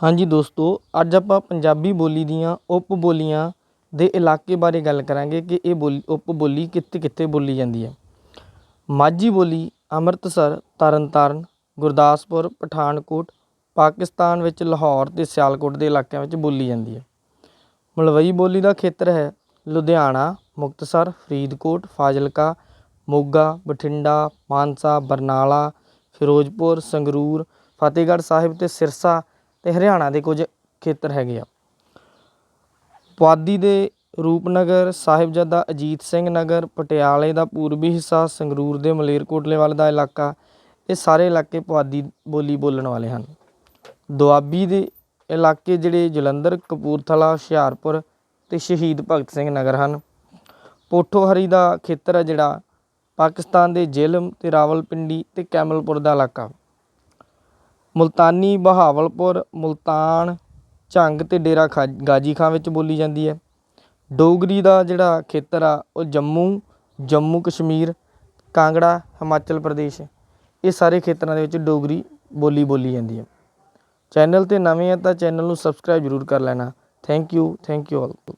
ਹਾਂਜੀ ਦੋਸਤੋ, ਅੱਜ ਆਪਾਂ ਪੰਜਾਬੀ ਬੋਲੀ ਦੀਆਂ ਉਪ ਬੋਲੀਆਂ ਦੇ ਇਲਾਕੇ ਬਾਰੇ ਗੱਲ ਕਰਾਂਗੇ ਕਿ ਇਹ ਬੋਲੀ, ਉਪ ਬੋਲੀ ਕਿੱਥੇ ਕਿੱਥੇ ਬੋਲੀ ਜਾਂਦੀ ਹੈ। ਮਾਝੀ ਬੋਲੀ ਅੰਮ੍ਰਿਤਸਰ, ਤਰਨਤਾਰਨ, ਗੁਰਦਾਸਪੁਰ, ਪਠਾਨਕੋਟ, ਪਾਕਿਸਤਾਨ ਵਿੱਚ ਲਾਹੌਰ ਅਤੇ ਸਿਆਲਕੋਟ ਦੇ ਇਲਾਕਿਆਂ ਵਿੱਚ ਬੋਲੀ ਜਾਂਦੀ ਹੈ। ਮਲਵਈ ਬੋਲੀ ਦਾ ਖੇਤਰ ਹੈ ਲੁਧਿਆਣਾ, ਮੁਕਤਸਰ, ਫਰੀਦਕੋਟ, ਫਾਜ਼ਿਲਕਾ, ਮੋਗਾ, ਬਠਿੰਡਾ, ਮਾਨਸਾ, ਬਰਨਾਲਾ, ਫਿਰੋਜ਼ਪੁਰ, ਸੰਗਰੂਰ, ਫਤਿਹਗੜ੍ਹ ਸਾਹਿਬ ਅਤੇ ਸਿਰਸਾ ਅਤੇ ਹਰਿਆਣਾ ਦੇ ਕੁਝ ਖੇਤਰ ਹੈਗੇ ਆ। ਪੁਆਧੀ ਦੇ ਰੂਪਨਗਰ, ਸਾਹਿਬਜ਼ਾਦਾ ਅਜੀਤ ਸਿੰਘ ਨਗਰ, ਪਟਿਆਲੇ ਦਾ ਪੂਰਬੀ ਹਿੱਸਾ, ਸੰਗਰੂਰ ਦੇ ਮਲੇਰਕੋਟਲੇ ਵੱਲ ਦਾ ਇਲਾਕਾ, ਇਹ ਸਾਰੇ ਇਲਾਕੇ ਪੁਆਧੀ ਬੋਲੀ ਬੋਲਣ ਵਾਲੇ ਹਨ। ਦੁਆਬੀ ਦੇ ਇਲਾਕੇ ਜਿਹੜੇ ਜਲੰਧਰ, ਕਪੂਰਥਲਾ, ਹੁਸ਼ਿਆਰਪੁਰ ਅਤੇ ਸ਼ਹੀਦ ਭਗਤ ਸਿੰਘ ਨਗਰ ਹਨ। ਪੋਠੋਹਰੀ ਦਾ ਖੇਤਰ ਹੈ ਜਿਹੜਾ ਪਾਕਿਸਤਾਨ ਦੇ ਜੇਹਲਮ ਅਤੇ ਰਾਵਲਪਿੰਡੀ ਅਤੇ ਕੈਮਲਪੁਰ ਦਾ ਇਲਾਕਾ। ਮੁਲਤਾਨੀ ਬਹਾਵਲਪੁਰ, ਮੁਲਤਾਨ, ਝੰਗ ਅਤੇ ਡੇਰਾ ਖਾ, ਗਾਜੀ ਖਾਂ ਵਿੱਚ ਬੋਲੀ ਜਾਂਦੀ ਹੈ। ਡੋਗਰੀ ਦਾ ਜਿਹੜਾ ਖੇਤਰ ਆ, ਉਹ ਜੰਮੂ ਜੰਮੂ ਕਸ਼ਮੀਰ, ਕਾਂਗੜਾ, ਹਿਮਾਚਲ ਪ੍ਰਦੇਸ਼, ਇਹ ਸਾਰੇ ਖੇਤਰਾਂ ਦੇ ਵਿੱਚ ਡੋਗਰੀ ਬੋਲੀ ਬੋਲੀ ਜਾਂਦੀ ਹੈ। ਚੈਨਲ 'ਤੇ ਨਵੇਂ ਆ ਤਾਂ ਚੈਨਲ ਨੂੰ ਸਬਸਕ੍ਰਾਈਬ ਜ਼ਰੂਰ ਕਰ ਲੈਣਾ। Thank you thank you all.